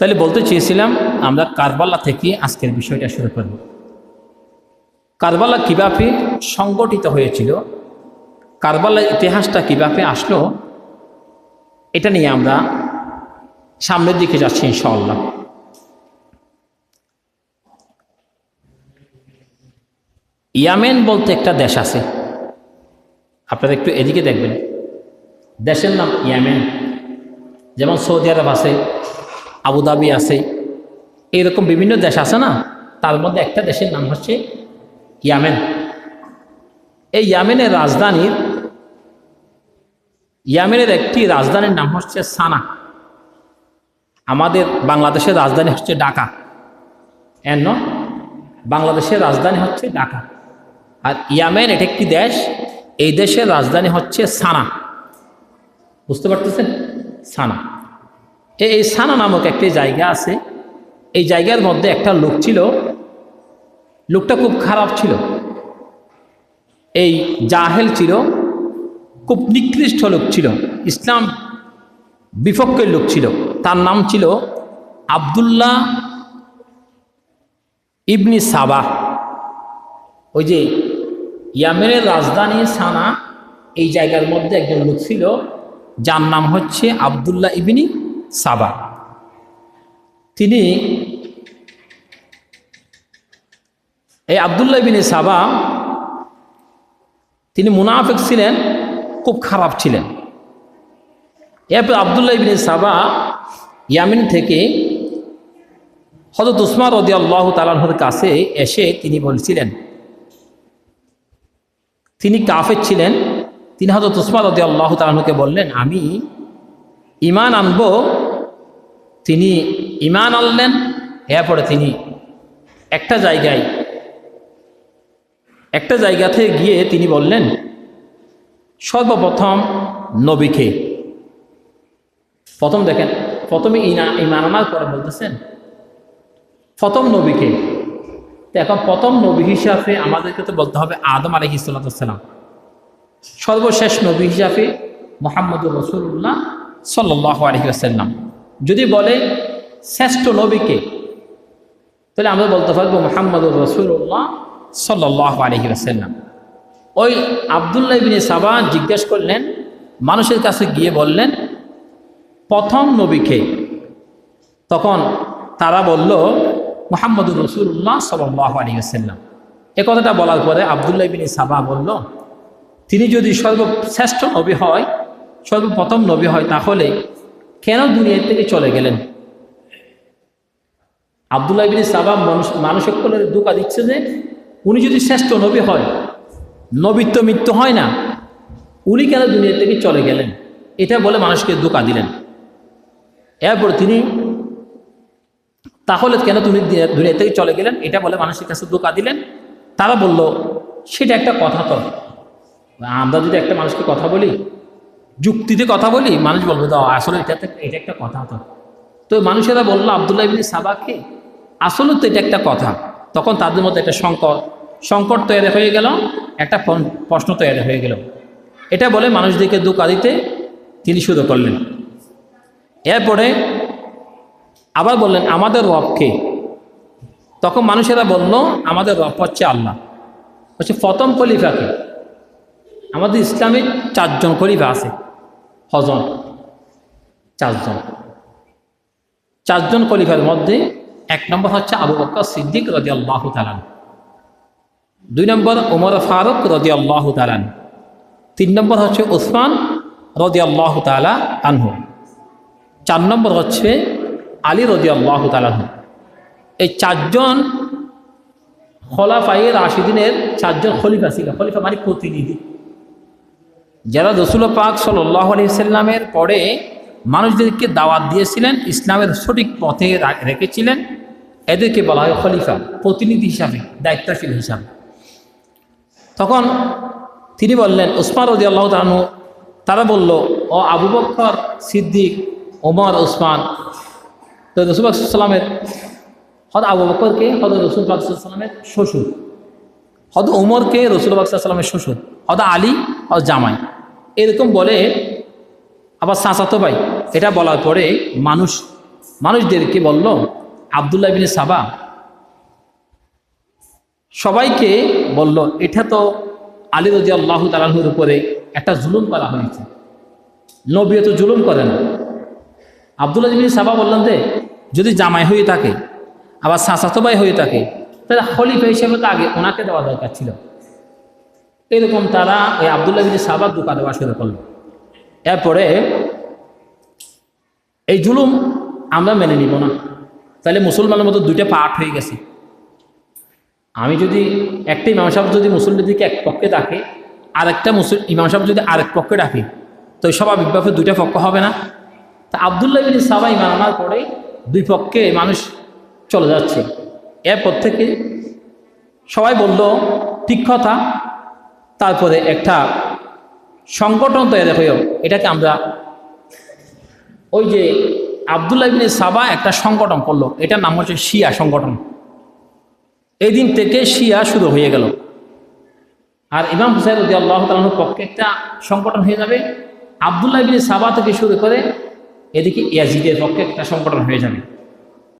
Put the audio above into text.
তাহলে বলতে চেয়েছিলাম, আমরা কারবালা থেকে আজকের বিষয়টা শুরু করব। কারবালা কীভাবে সংগঠিত হয়েছিল কারবালার ইতিহাসটা কীভাবে আসলো, এটা নিয়ে আমরা সামনের দিকে যাচ্ছি ইনশাআল্লাহ। ইয়ামেন বলতে একটা দেশ আছে। আপনারা একটু এদিকে দেখবেন। দেশের নাম ইয়ামেন, যেমন সৌদি আরব আছে আবুধাবি আছে এরকম বিভিন্ন দেশ আছে না? তার মধ্যে একটা দেশের নাম হচ্ছে ইয়ামেন। এই ইয়ামেনের রাজধানীর, ইয়ামেনের একটি রাজধানীর নাম হচ্ছে সানা। আমাদের বাংলাদেশের রাজধানী হচ্ছে ঢাকা। এর ন বাংলাদেশের রাজধানী হচ্ছে ঢাকা। আর ইয়ামেন এটা একটি দেশ, এই দেশের রাজধানী হচ্ছে সানা। বুঝতে পারতেছেন? সানা। এই সানা নামক একটি জায়গা আছে। এই জায়গার মধ্যে একটা লোক ছিল। লোকটা খুব খারাপ ছিল। এই জাহেল ছিল। খুব নিকৃষ্ট লোক ছিল। ইসলাম বিপক্ষের লোক ছিল। তার নাম ছিল আবদুল্লাহ ইবনি সাবাহ। ওই যে ইয়ামেনের রাজধানী সানা, এই জায়গার মধ্যে একজন লোক ছিল। যার নাম হচ্ছে আবদুল্লাহ ইবিনি সাবা। তিনি এই আবদুল্লাহ ইবিনি সাবা, তিনি মুনাফিক ছিলেন, খুব খারাপ ছিলেন। এরপর আবদুল্লাহ ইবিনি সাবা ইয়ামিন থেকে হজরত উসমান রদি আল্লাহ তালাহর কাছে এসে তিনি বলছিলেন, তিনি কাফের ছিলেন তিনি হজরত উসমান রদি আল্লাহ তালাহকে বললেন, আমি ইমান আনব, তিনি ইমান আনলেন, এরপরে তিনি একটা জায়গায়, একটা জায়গাতে গিয়ে তিনি বললেন, সর্বপ্রথম নবীকে। প্রথম দেখেন, প্রথমে ইনা ইমান আনার পরে বলতেছেন, প্রথম নবীকে। এখন প্রথম নবী হিসাবে আমাদেরকে তো বলতে হবে আদম আলহি সাল্লাম সর্বশেষ নবী হিসাবে মোহাম্মদুর রসুল্লাহ সাল্লাহ আলহি আসাল্লাম যদি বলে শ্রেষ্ঠ নবীকে তাহলে আমরা বলতে পারব মোহাম্মদুর রসুল্লাহ সাল্লাহ আলহি আসাল্লাম ওই আবদুল্লাহ বিনে সাবা জিজ্ঞেস করলেন, মানুষের কাছে গিয়ে বললেন, প্রথম নবীকে তখন তারা বলল, মোহাম্মদুর রসুল্লাহ সাল্লাহ আলী আসাল্লাম এ কথাটা বলার পরে আবদুল্লাহ বিন সাবা বলল তিনি যদি সর্বশ্রেষ্ঠ নবী হয়, সর্বপ্রথম নবী হয়, তাহলে কেন দুনিয়ার থেকে চলে গেলেন? আবদুল্লাহ বিন সাবা মানুষ মানুষের দুকা দিচ্ছে যে উনি যদি শ্রেষ্ঠ নবী হয় নবীত্ব মৃত্যু হয় না, উনি কেন দুনিয়ার থেকে চলে গেলেন? এটা বলে মানুষকে দোকা দিলেন। এরপর তিনি, তাহলে কেন তুমি দুনিয়া থেকে চলে গেলেন? এটা বলে মানুষের কাছে দোকা দিলেন। তারা বলল, সেটা একটা কথা তো। আমরা যদি একটা মানুষকে কথা বলি, যুক্তিতে কথা বলি, মানুষ বলবে তো আসলে এটা এটা একটা কথা তো। তো মানুষেরা বলল, আবদুল্লাহ ইবিন সাবাকে, আসলে তো এটা একটা কথা। তখন তাদের মধ্যে একটা সংকট সংকট তৈরি হয়ে গেল, একটা প্রশ্ন তৈরি হয়ে গেল। এটা বলে মানুষদেরকে দোকা দিতে তিনি শুরু করলেন। এরপরে আবার বললেন, আমাদের রবকে তখন মানুষেরা বলল, আমাদের রব হচ্ছে আল্লাহ। হচ্ছে প্রথম খলিফাকে আমাদের ইসলামে চারজন খলিফা আছে। হজন চারজন। চারজন খলিফার মধ্যে এক নম্বর হচ্ছে আবু বক্কর সিদ্দিক রদি আল্লাহ তালান দুই নম্বর উমর ফারুক রদি আল্লাহ তালান তিন নম্বর হচ্ছে উসমান রদি আল্লাহ তালা আনহু। চার নম্বর হচ্ছে আলী রদি আল্লাহ তালাহ এই চারজন খলাফাইয়ের দিনের চারজন খলিফা ছিল। খলিফা মানে প্রতিনিধি। যারা রসুল পাক সাল্লাহ আলি সাল্লামের পরে মানুষদেরকে দাওয়াত দিয়েছিলেন, ইসলামের সঠিক পথে রেখেছিলেন, এদেরকে বলা হয় খলিফা, প্রতিনিধি হিসাবে, দায়িত্বশীল হিসাবে। তখন তিনি বললেন ওসমান রদি আল্লাহ তালু তারা বলল, ও আবু বক্কর, সিদ্দিক, ওমর ওসমান তো রসুল রসুলামের হদ আবু বক্করকে হদ রসুল বাকসাল্লামের শ্বশুর। হদ উমরকে রসুল বাকসাল্লামের শ্বশুর। হদ আলী হদ জামাই। এরকম বলে আবার চাচাতো ভাই। এটা বলার পরে মানুষ, মানুষদেরকে বলল, আবদুল্লাহ বিন সাবা। সবাইকে বলল, এটা তো আলী রদি আল্লাহ তালাহুর উপরে একটা জুলুম করা হয়েছে। নবীও তো জুলুম করে না আবদুল্লাহ বিন সাবা বললেন যে যদি জামাই হয়ে থাকে, আবার সাসাতো ভাই হয়ে থাকে, তাহলে খলিফা হিসেবে তো আগে ওনাকে দেওয়া দরকার ছিল। এরকম তারা ওই আবদুল্লাহ বিন সাবা দুকা দেওয়া শুরু করল। এরপরে এই জুলুম আমরা মেনে নিব না। তাহলে মুসলমানের মতো দুইটা পার্ট হয়ে গেছে। আমি যদি একটা ইমাম সাহেব যদি মুসল্লিদিকে এক পক্ষে ডাকে আর একটা মুসল ইমাম সাহেব যদি আরেক পক্ষে ডাকে, তো স্বাভাবিকভাবে দুইটা পক্ষ হবে না। তা আবদুল্লাহ বিন সাবা ইমান আনার পরে দুই পক্ষে মানুষ চলে যাচ্ছে। এরপর থেকে সবাই বলল, ঠিক কথা তারপরে একটা সংগঠন তৈরি হয়েও এটাকে আমরা ওই যে আবদুল্লাহ বিন সাবা একটা সংগঠন করল। এটার নাম হচ্ছে শিয়া সংগঠন। এই দিন থেকে শিয়া শুরু হয়ে গেল। আর ইমাম হুসাইন রদি আল্লাহ তালানোর পক্ষে একটা সংগঠন হয়ে যাবে। আবদুল্লাহ বিন সাবা থেকে শুরু করে এদিকে ইয়াজিদের পক্ষে একটা সংগঠন হয়ে যাবে।